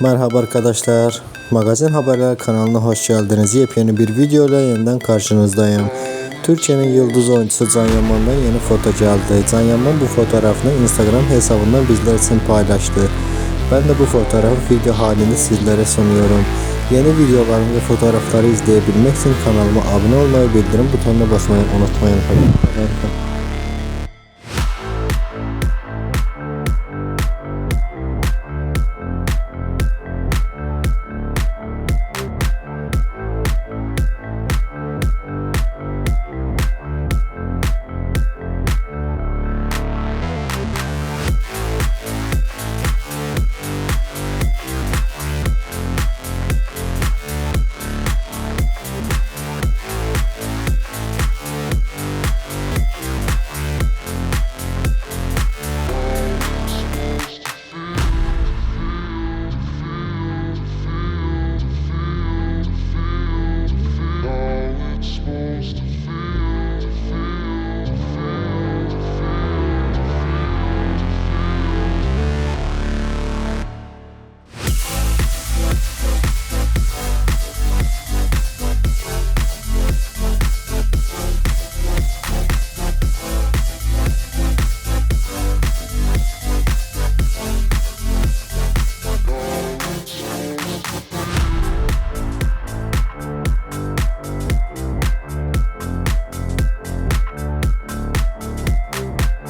Merhaba arkadaşlar. Magazin Haberler kanalına hoş geldiniz. Yepyeni bir video ile yeniden karşınızdayım. Türkiye'nin yıldız oyuncusu Can Yaman'dan yeni foto geldi. Can Yaman bu fotoğrafını Instagram hesabından bizler için paylaştı. Ben de bu fotoğrafı video halini sizlere sunuyorum. Yeni videolarımı ve fotoğrafları izleyebilmek için kanalıma abone olmayı, bildirim butonuna basmayı unutmayın.